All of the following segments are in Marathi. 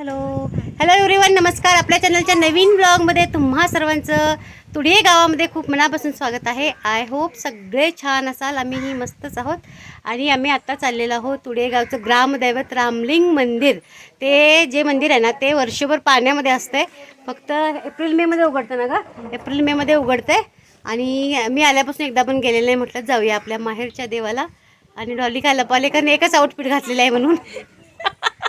हॅलो हॅलो एव्हरीवन नमस्कार. आपल्या चॅनलच्या नवीन ब्लॉगमध्ये तुम्हा सर्वांचं तुडे गावामध्ये खूप मनापासून स्वागत आहे. आय होप सगळे छान असाल. आम्हीही मस्तच आहोत. आणि आम्ही आत्ता चाललेलो आहोत तुडे गावचं ग्रामदैवत रामलिंग मंदिर. ते जे मंदिर आहे ना ते वर्षभर पाण्यामध्ये असतंय. फक्त एप्रिल मेमध्ये उघडतं ना का एप्रिल मेमध्ये उघडतंय. आणि मी आल्यापासून एकदा पण गेलेलं नाही. म्हटलं जाऊया आपल्या माहेरच्या देवाला. आणि डॉली काय लपाले एकच आउटफिट घातलेलं आहे म्हणून.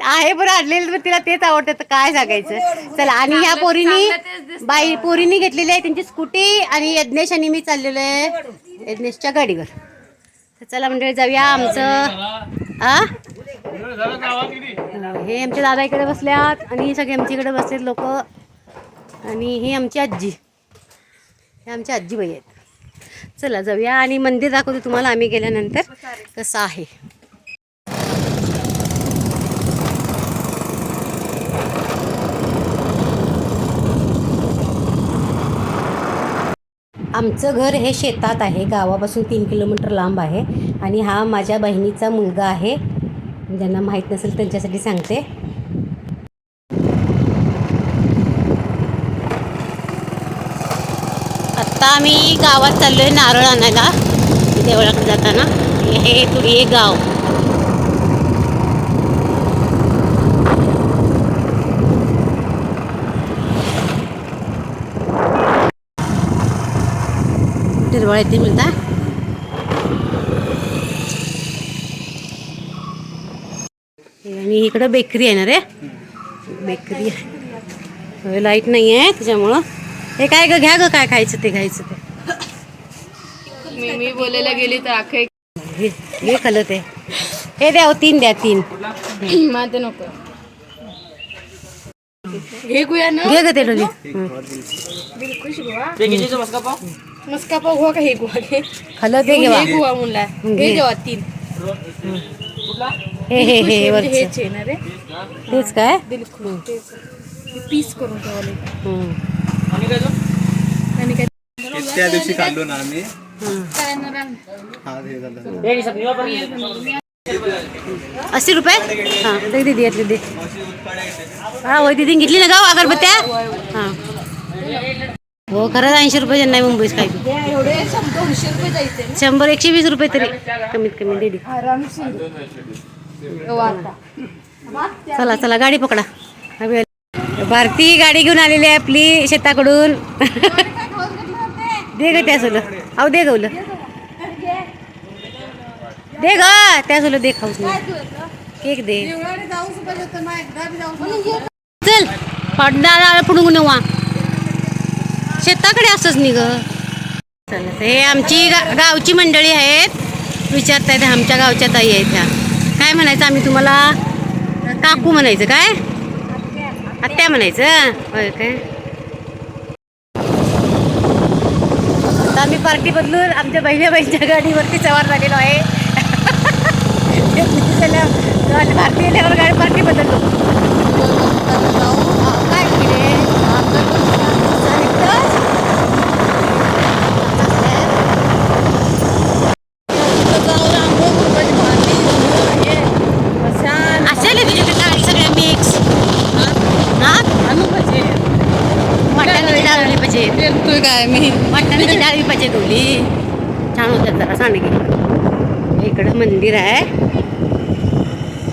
आहे बरं आणलेलं तिला तेच आवडतं तर काय सांगायचं? चला आणि ह्या पोरीनी बाई पोरीनी घेतलेली आहे त्यांची स्कूटी आणि यज्ञेश आणि मी चाललेलो आहे यज्ञेशच्या गाडीवर. तर चला मंडळी जाऊया आमचं आ? हे आमच्या दादा इकडे बसल्यात आणि हे सगळे आमच्या इकडे बसलेत लोक. आणि ही आमची आजी. हे आमची आजीबाई आहेत. चला जाऊया आणि मंदिर दाखवते तुम्हाला आम्ही गेल्यानंतर. कसं आहे. आमचं घर हे शेतात आहे गावापासून तीन किलोमीटर लांब आहे आणि हा माझ्या बहिणीचा मुलगा आहे. ज्यांना माहीत नसेल त्यांच्यासाठी सांगते. आत्ता आम्ही गावात चाललो आहे नारळ आणायला देवळाकडे जाताना. हे तुरी एक गाव. हिरवळ येते मिळता आणि इकडं बेकरी आहे ना रे. बेकरी आहे. लाइट नाही आहे त्याच्यामुळं. हे काय ग घ्या ग काय खायचं ते घ्यायचं ते. मी मी बोलायला गेली तर घे घे खाल्लं ते. हे द्या हो, तीन द्या तीन. माझं नको. हे गुया ना. घे ग ते डोली हं. मस्का पाव हुआ का हे गुआ घे खाल्लं ते घेवा हे गुआ म्हणला घे. हे घेवा तीन हे हे हे म्हणजे वरचं हेच आहे ना रे तेच काय दिलखुश तेच हे पीस करून ठेवले हं. आणि काय त्या दिवशी काढलो ना आम्ही हं. काय ना राम. हा हे झालं अस्सी रुपये हां दे दीदी यातली दे हा होय दीदी घेतली ना गाव अगरबत्त्या हां हो खरंच ऐंशी रुपये नाही मुंबईच काय हे शंभर एकशे वीस रुपये तरी. कमीत कमी दे दे आरामशीर. वाटा चला चला गाडी पकडा. भारती गाडी घेऊन आलेली आहे आपली शेताकडून. दे ग त्या सोलं अहो दे गवलं दे ग. त्या सोलं दे खाऊस केक दे. चल. पडणार पुढून नवा शेताकडे असंच निघ. चला हे आमची गा- गावची मंडळी आहेत. विचारतायत आमच्या गावच्या ताई आहेत ह्या काय म्हणायचं? आम्ही तुम्हाला काकू म्हणायचं काय? आत्या म्हणायचं? होय काय? आता आम्ही पार्टी बदलून आमच्या बहिणी बहिणीच्या गाडीवरती सवार झालेलो आहे. भारतीय गाडी पार्टी बदललो काय केले असेल तुझ्याकडे गाडी सगळ्या मिक्स हा वाटाण्याची डाळ आली पाहिजे तू काय मी वाटाण्याची डाळ आली पाहिजे दोली छान होतात जरा सांडगे इकडं मंदिर आहे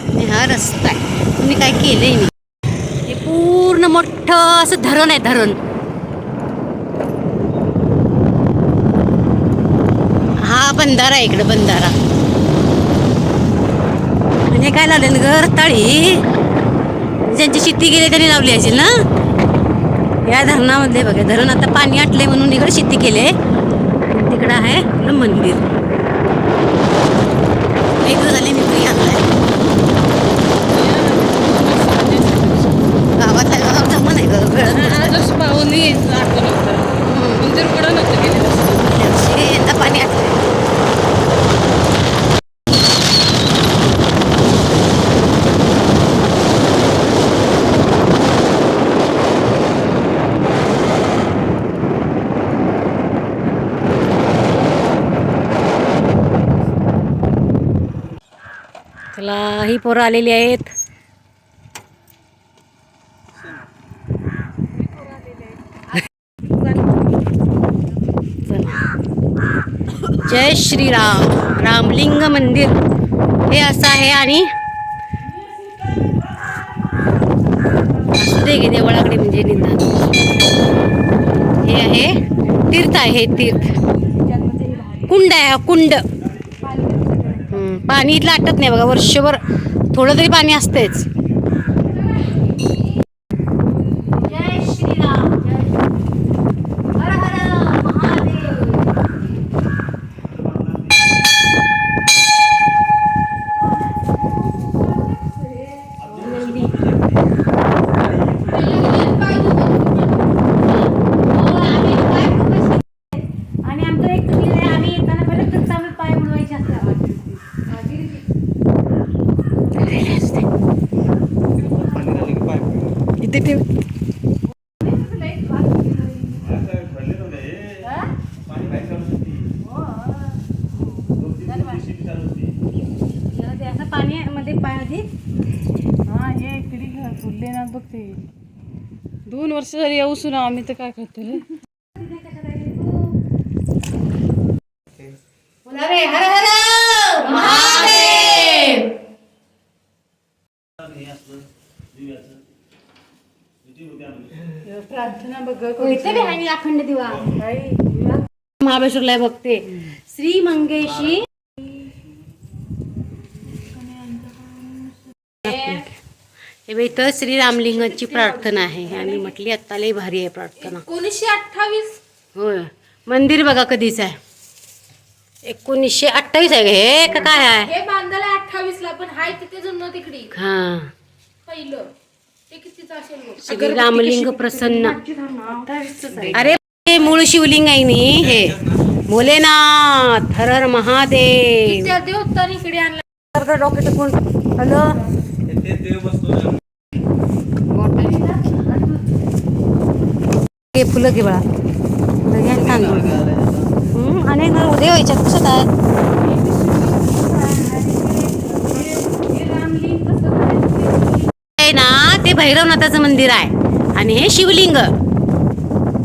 आणि हा रस्ता आहे तुम्ही काय केलंय मी हे पूर्ण मोठं असं धरण आहे धरण हा बंधारा आहे इकडं बंधारा. आणि काय लावले घर तळी. ज्यांची शेती गेली त्यांनी लावली असेल ना? या धरणामध्ये बघा. धरण आता पाणी आटले म्हणून इकडे शेती केले तिकडं आहे मंदिर. काही पोरं आलेली आहेत. जय श्रीराम. रामलिंग मंदिर. हे असं आहे आणि देवळाकडे म्हणजे निंदा हे आहे तीर्थ आहे तीर्थ. कुंड आहे कुंड. पाणी इथलं आटत नाही बघा. वर्षभर थोडं तरी पाणी असतेच जय श्रीराम हर हर महादेव आणि आमचं एक चुकीचं आहे आम्ही येताना परत दत्तावर पाय बुडवायचे असतात पाणी झालं की पाय पडलं. इथे ठेव असं पाण्यामध्ये पाय आधी हा हे इकडे घर फुलले ना बघ ते दोन वर्ष जरी येऊस ना आम्ही तर काय करतो रे बोला रे हर हर महादेव! प्रार्थना बघ अखंड दिवा. महाबळेश्वरला बघते. श्री मंगेशी बघ, इथं श्री रामलिंगाची प्रार्थना आहे. आणि म्हटली आत्ता लई भारी आहे प्रार्थना. एकोणीसशे अठ्ठावीस? होय. मंदिर बघा कधीच आहे. एकोणीसशे अठ्ठावीस आहे हे का काय आहे? हे बांधायला अठ्ठावीस ला पण हाय तिथे जुनं तिकडे. हा. पहिलं. ते कितीचं असेल बघ. श्री रामलिंग प्रसन्न. अरे हे मूळ शिवलिंग आहे नी हे. भोलेनाथ हर हर महादेव त्या देवतानी इकडे आणला? डॉक्टर टिकून हॅलो हे ते देव बसतो ना. हे फुलं घे बाळा. आणि तांदूळ अनेक उद्या व्हायच्यात कसं काय आहे ना ते भैरवनाथाचं मंदिर आहे. आणि हे शिवलिंग.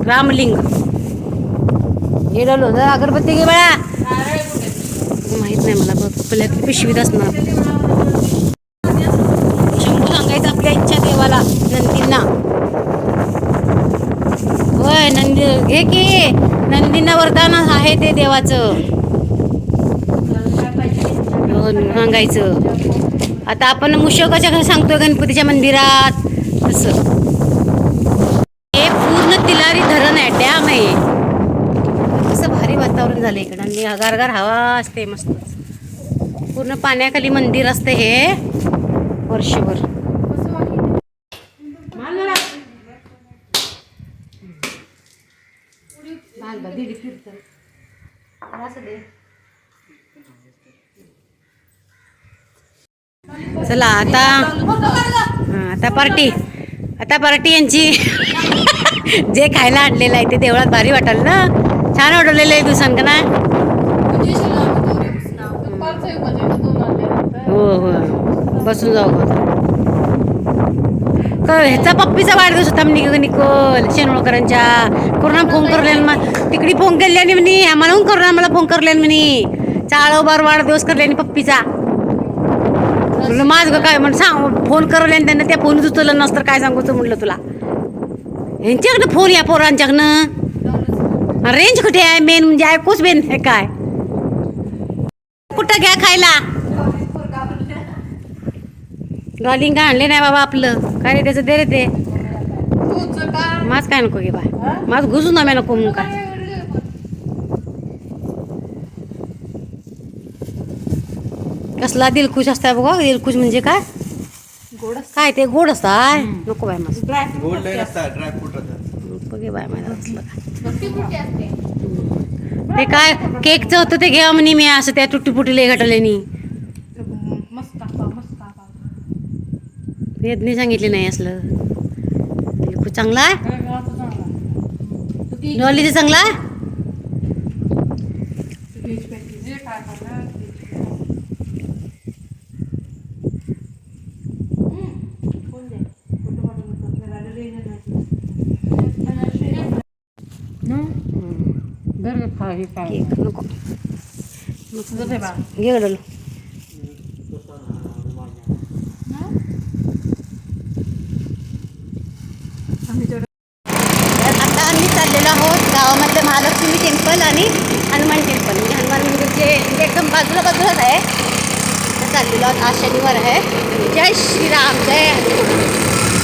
रामलिंग. हे डलो अगरबत्ती घे बाळा. माहीत नाही मला बघ. आपल्या पिशवीत असणार शंभू सांगायचं आपल्या इच्छा देवाला नंदींना होय नंदी घे की नंदींना वरदान आहे ते देवाचं. सांगायचं आता आपण मुशोकाच्या घर सांगतोय गणपतीच्या मंदिरात. तसं. हे पूर्ण तिलारी धरण आहे डॅम आहे. कसं भारी वातावरण झालं इकडं. आणि गारगार हवा असते मस्त. पूर्ण पाण्याखाली मंदिर असते हे. वर्षभर. चला आता हा, आता पार्टी. आता पार्टी यांची. जे खायला आणलेलं आहे ते देवळात भारी वाटेल ना? छान वाटलेलं आहे दिवसांक ना हो हो. बसून जाऊ ह्याचा पप्पीचा वाढदिवस होता म्हणे निकोल शेनोळकरांच्या कोरोना फोन करले मग तिकडे फोन केल्याने म्हणे आम्हाला कोरोना मला फोन करले म्हणे. चाळोबार वाढदिवस करल्याने पप्पीचा. माझ काय? म्हण सांग फोन करवल्याने त्यांना त्या फोन उचललं नसतं तर काय सांगूचं? म्हटलं तुला. ह्यांच्याकडनं फोन या पोरांच्याकडनं. रेंज कुठे आहे? मेन म्हणजे ऐकूच मेन काय. कुठं घ्या खायला? डॉलिंग काय आणले नाही बाबा आपलं. काय रे त्याचं दे रे ते. माझ काय नको घे बा. माझ घुसून आम्ही नको मग काय कसला दिलखुश असताय बघा दिलखुश म्हणजे काय? काय ते गोड असताय नको बाय राहतात बघे बाय असलं ते काय केकचं होतं ते घ्या म्हणे मी असं त्या तुटी फुटीला घटवल्यानी वेदने सांगितले नाही असलं. दिलखुश चांगला आहे. चांगला आहे. केक नको. घे गडल तर आता आम्ही चाललेलो आहोत गावामधलं महालक्ष्मी टेम्पल आणि हनुमान टेम्पल म्हणजे हनुमान मंदिरचे म्हणजे एकदम बाजूला बाजूलाच आहे तर चाललेलो आहोत आज शनिवार आहे जय श्रीराम जय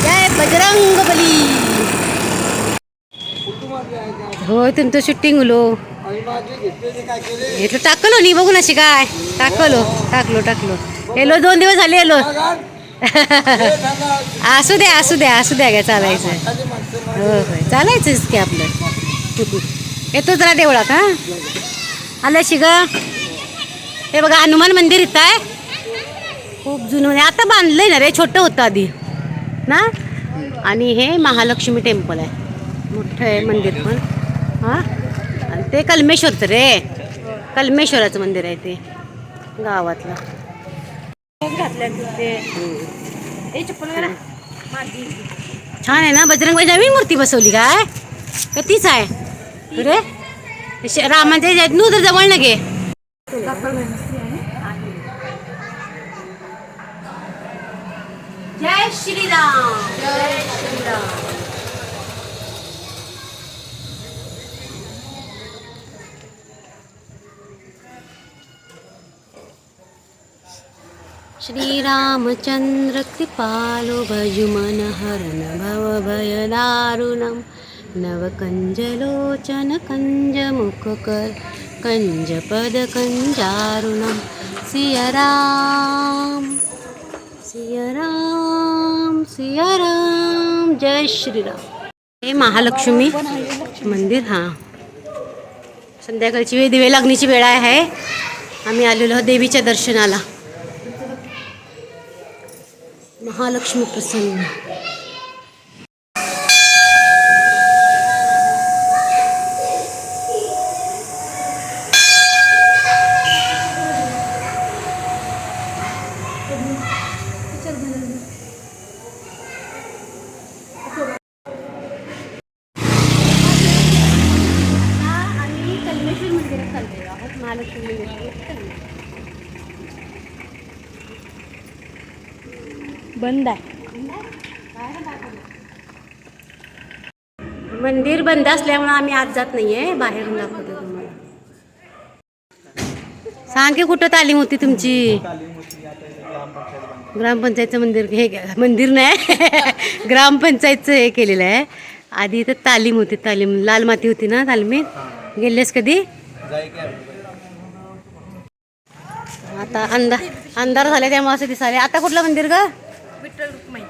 जय बजरंग बली। होय तुमचं शूटिंग उलो इथलं टाकलो नी बघू नशी काय। टाकलो टाकलो टाकलो। येलो दोन दिवस झाले येलो। असू द्या असू द्या असू द्या काय चालायचं। हो होय चालायचंच की आपलं। येतो जरा देवळात हा। आलं शिग हे बघा हनुमान मंदिर इथं आहे। खूप जुनं म्हणजे आता बांधलंय ना रे छोटं होतं आधी. ना? आणि हे महालक्ष्मी टेम्पल आहे. मोठं आहे मंदिर पण. हां? आणि ते कलमेश्वरचं रे. कलमेश्वराचं मंदिर आहे ते. गावातलं. छान आहे ना? बजरंग नवीन मूर्ती बसवली काय? का तीच आहे? रे श- रामाच्या नू तर जवळ ना गे श्रीराम श्रीरामचन्द्रकृपालो भजुमनहरणभयदारुणं नवकञ्जलोचनकञ्जमुखकर कञ्जपदकञ्जारुणं सियराम सियराम राम जय श्रीराम. हे महालक्ष्मी मंदिर हां. संध्याकाळची वेळ दिवे लागण्याची वेळ आहे. आम्ही आलेलो आहोत देवीच्या दर्शनाला. महालक्ष्मी प्रसन्न. बंद असल्यामुळे आम्ही आज जात नाहीये बाहेरून दाखवतो तुम्हाला. सांग की कुठं तालीम होती तुमची? ग्रामपंचायतचं मंदिर हे मंदिर नाही. ग्रामपंचायतचं हे केलेलं आहे. आधी इथं तालीम होती तालीम. लाल माती होती ना तालमीत? गेलेस कधी. आता अंधार अंधार झाले त्यामुळे असं दिसाले आता कुठलं मंदिर ग?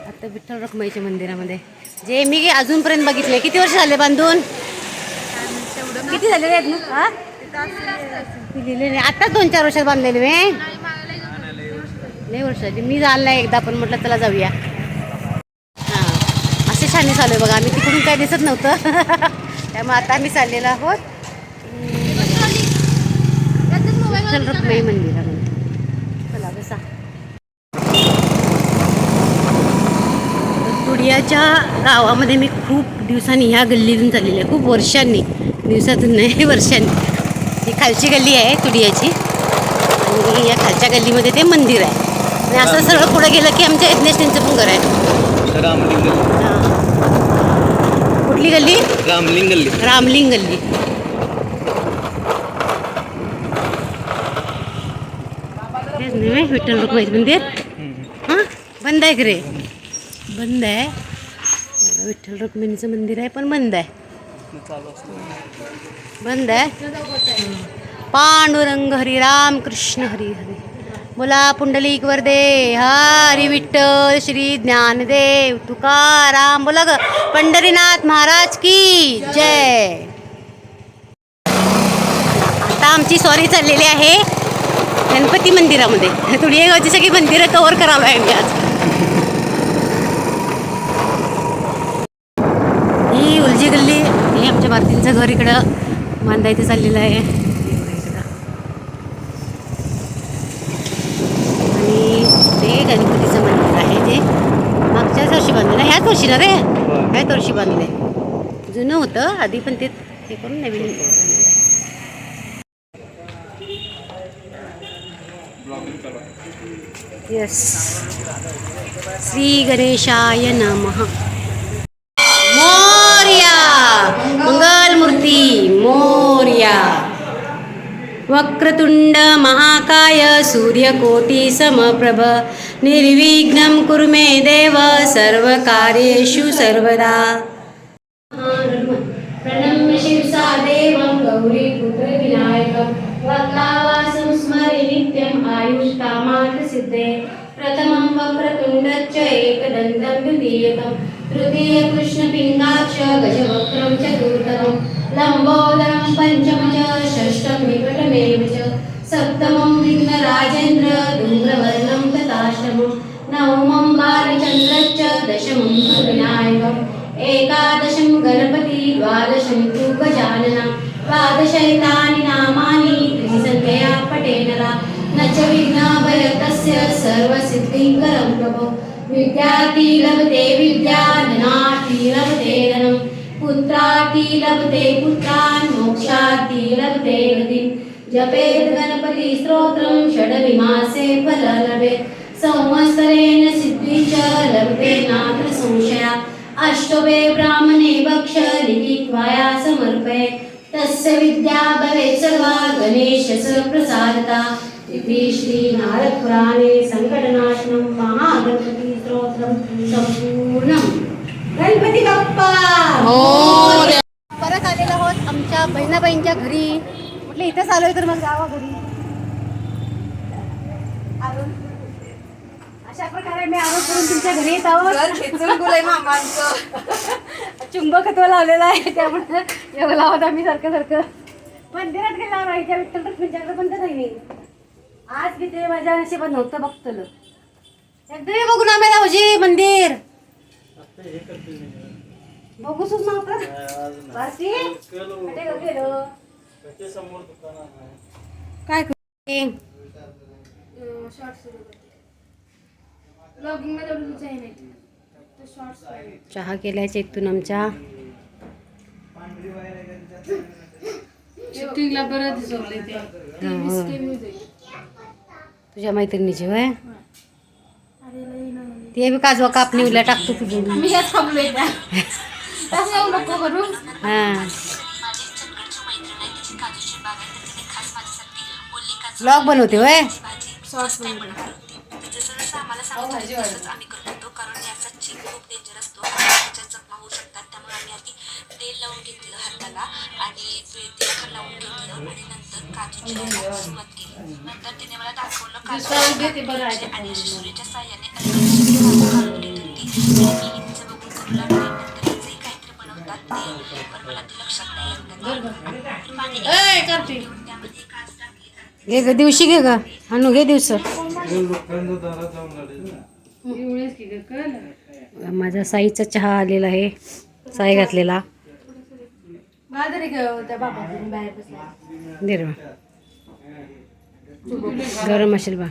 आता विठ्ठल रखमाईच्या मंदिरामध्ये. जे मी अजूनपर्यंत बघितले किती वर्ष झाले बांधून? किती झालेले आहेत ना? मी लिहिलेले नाही. आताच दोन चार वर्षात बांधलेले मी लई वर्षाची मी झालं नाही एकदा पण म्हटलं चला जाऊया. हां. असे छान चालू आहे बघा. आम्ही तिकडून काय दिसत नव्हतं. त्यामुळे आता आम्ही चाललेलो आहोत. विठ्ठल रखमाई मंदिरामध्ये चला बसा तुडियाच्या गावामध्ये मी खूप दिवसांनी ह्या गल्लीतून चाललेली आहे. खूप वर्षांनी दिवसातून नाही वर्षांनी. ही खालची गल्ली आहे तुडियाची आणि या खालच्या गल्लीमध्ये ते मंदिर आहे. आणि असं सगळं पुढे गेलं की आमच्या यज्ञेश त्यांचं पण घर आहे. हां. कुठली गल्ली? रामलिंग गल्ली. रामलिंग गल्ली. विठ्ठल रुक्माईचं मंदिर? हां? बंद आहे रे? बंद आहे. विठ्ठल रुक्मिणीचं मंदिर आहे पण बंद आहे. बंद आहे. पांडुरंग हरी राम कृष्ण हरी हरी. बोला पुंडलिक वरदे हरी विठ्ठल श्री ज्ञानदेव तुकाराम. बोला ग पंढरीनाथ महाराज की जय. आता आमची सॉरी चाललेली आहे. गणपती मंदिरामध्ये. थोडी गावची सगळी मंदिरं कव्हर करावं आहे मी आज. घर इकडं मांदा इथे चाललेला आहे. आणि ते गणपतीचं मंदिर आहे ते. मागच्याच वर्षी बांधलेलं ह्याच वर्षी ना रे? ह्याच वर्षी बांधले जुनं होतं आधी पण ते हे करून नवीन येस श्री गणेशाय नमः. वक्रतुंड महाकाय सूर्यकोटी समप्रभ निर्विघ्नं कुरु मे देव सर्वकार्येषु सर्वदा। प्रणम्य शिरसा देवं गौरीपुत्रविनायकं वक्लावासं स्मरे नित्यम् आयुष्कामार्थसिद्धे प्रथमं वक्रतुण्डश्च एकदन्तं द्वितीयकं तृतीयकृष्णपिङ्गाक्ष गजवक्त्रं चतुर्थकं लम्बोदरं पञ्चम च षष्ठं निकटमेव च सप्तमं विघ्नराजेन्द्र धूम्रवर्णं तथाष्टमं नवमं बालचन्द्रश्च दशमं विनायकम् एकादशं गणपति द्वादशं तु गजानना द्वादशैतानि नामानि त्रिसङ्ख्यया पठेनरा न च विघ्नाभयतस्य सर्वसिद्धिकरं प्रभो विद्यार्थी लभते पुत्रार्थी लभते पुत्रान् मोक्षार्थी लभते गतिं जपेत् गणपति स्तोत्रं षड्विमासे फल लभेत् संवत्सरेण सिद्धी च लभते नात्र संशया. अष्टवे ब्राह्मणे भक्ष लिखित्वाया समर्पये. तस्य विद्या भवेत् सर्वा गणेशस्य प्रसादता इति श्रीनारदपुराणे सङ्कटनाशनं महागणपति स्तोत्रं सम्पूर्णम्. गणपति बाप्पा! हो आमच्या बहिणाबाईंच्या घरी. म्हटलं इथंच आलोय तर मग जावा घरी. अशा प्रकारे मी आरोप करून तुमच्या घरी येत आहोत. चुंबकत्व लावलेलं आहे त्यामुळे एवढं लावत आम्ही सारखं सारखं. मंदिरात गेल्यावर आईच्या विठ्ठल रुक्मिणीच्याकडे पण तर नाही आज तिथे माझ्या नशिबात नव्हतं बघतलं. एकदा बघून आम्ही रावजी मंदिर. बघूच नव्हतं बाकी कुठे गेलो? काय करू? चहा केल्याच्या इथून आमच्या. शूटिंगला बरं दिसवले ते. हो. तुझ्या मैत्रिणीची वय ते बी काजवा कापणी उल्या टाकतो तुझी. मी थांबलोय त्या. तसं येऊ नको करू हा ब्लॉग बनवते वय शॉर्ट्स बनवले घे ग दिवशी घे ग. आणू घे दिवस. माझा साईचा चहा आलेला आहे. साई घातलेला. गरम असेल बा.